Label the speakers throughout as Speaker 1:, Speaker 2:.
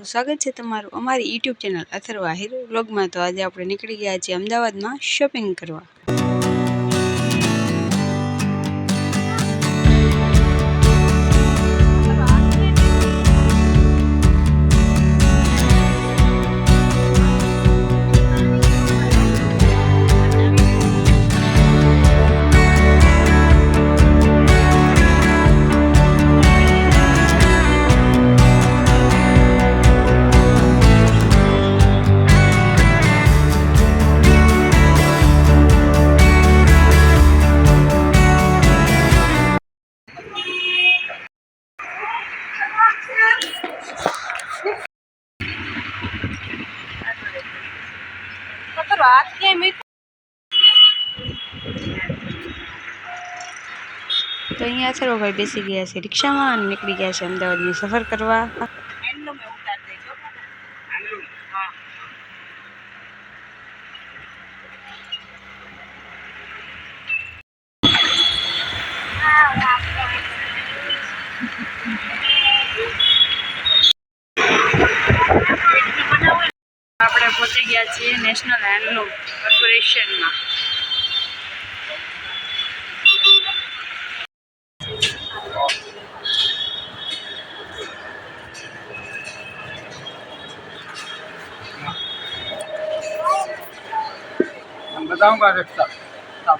Speaker 1: સ્વાગત છે તમારું અમારી યુટ્યુબ ચેનલ અથર્વા હીરો વ્લોગમાં તો આજે આપણે નીકળી ગયા છીએ અમદાવાદમાં શોપિંગ કરવા. તો અહીંયા અથર્વાભાઈ બેસી ગયા છે. રિક્ષામાં નીકળી ગયા છે અમદાવાદની સફર કરવા. આપણે પહોંચી ગયા છીએ નેશનલ હેન્ડલૂમ કોર્પોરેશનમાં
Speaker 2: हम बताऊंगा रिक्शा सब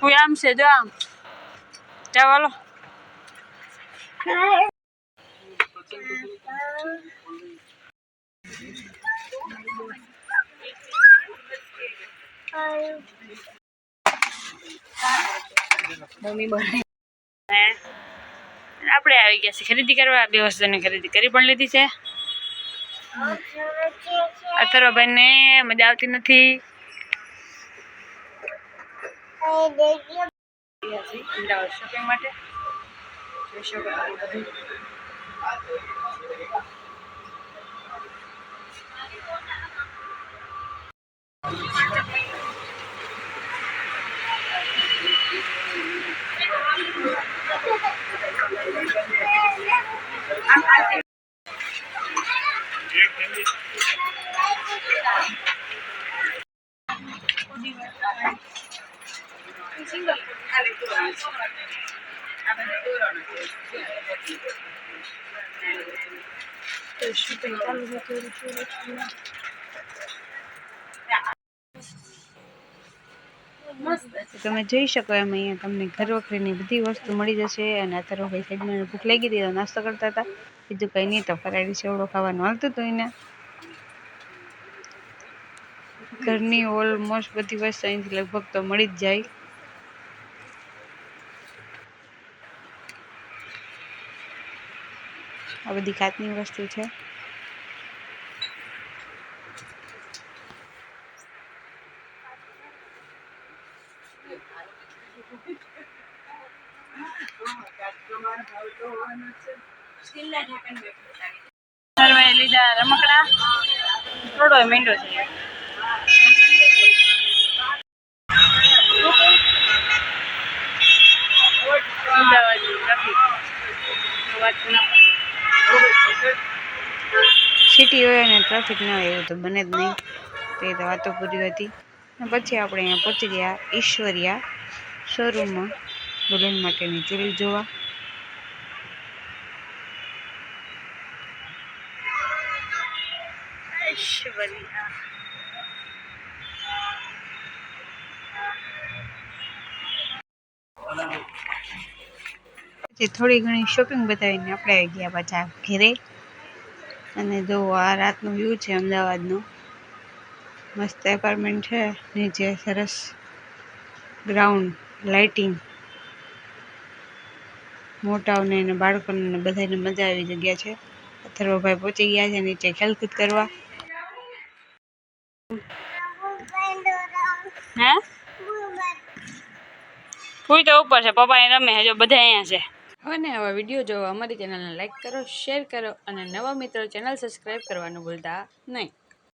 Speaker 1: હું આમ છે, જો આમ. ચાલો મમ્મી આપણે આવી ગયા છે ખરીદી કરવા, બે વસ્તુની ખરીદી કરી પણ લીધી છે. અથર્વભાઈ ને મજા આવતી નથી. માટે શોપિંગ ચાલુ છે થોડું થોડું તમે જોઈ શકો એમ અહીંયા તમને ઘર વખરીની બધી વસ્તુ મળી જશે અને અત્યારે ભાઈ સાઈડમાં ભૂખ લાગી હતી નાસ્તો કરતા હતા. બીજું કંઈ નહીં, તો ફરાળી સેવડો ખાવાનું હાલતું હતું એને. ઘરની ઓલમોસ્ટ બધી વસ્તુ અહીંથી લગભગ તો મળી જ જાય. આ બધી ખાતની વસ્તુ છે. સર્વે સિટી હોય અને ટ્રાફિક ના હોય એવું તો બને જ નહીં. તો એ તો વાતો પૂરી હતી. પછી આપણે અહીંયા પહોંચી ગયા ઈશ્વરિયા શોરૂમમાં. દુલ્હન માટેની ચૂડી જોવા. ઐશ્વર્યા પછી થોડી ઘણી શોપિંગ બતાવીને આપણે આવી ગયા પાછા ઘરે. અને જો આ રાતનું વ્યૂ છે અમદાવાદનો. મસ્ત એપાર્ટમેન્ટ છે, નીચે સરસ ગ્રાઉન્ડ લાઇટિંગ મોટાઓને અને બાળકોને બધાને મજા આવી જગ્યા છે. અથર્વભાઈ પહોંચી ગયા છે નીચે ખેલકૂદ કરવા હે ફૂઈ તો ઉપર છે પપ્પા એ રમે હજુ બધા અહીંયા છે. હવે ને આવા વીડિયો જોવા અમારી ચેનલને લાઈક કરો, શેર કરો અને નવા મિત્રો ચેનલ સબસ્ક્રાઈબ કરવાનું ભૂલતા નહીં.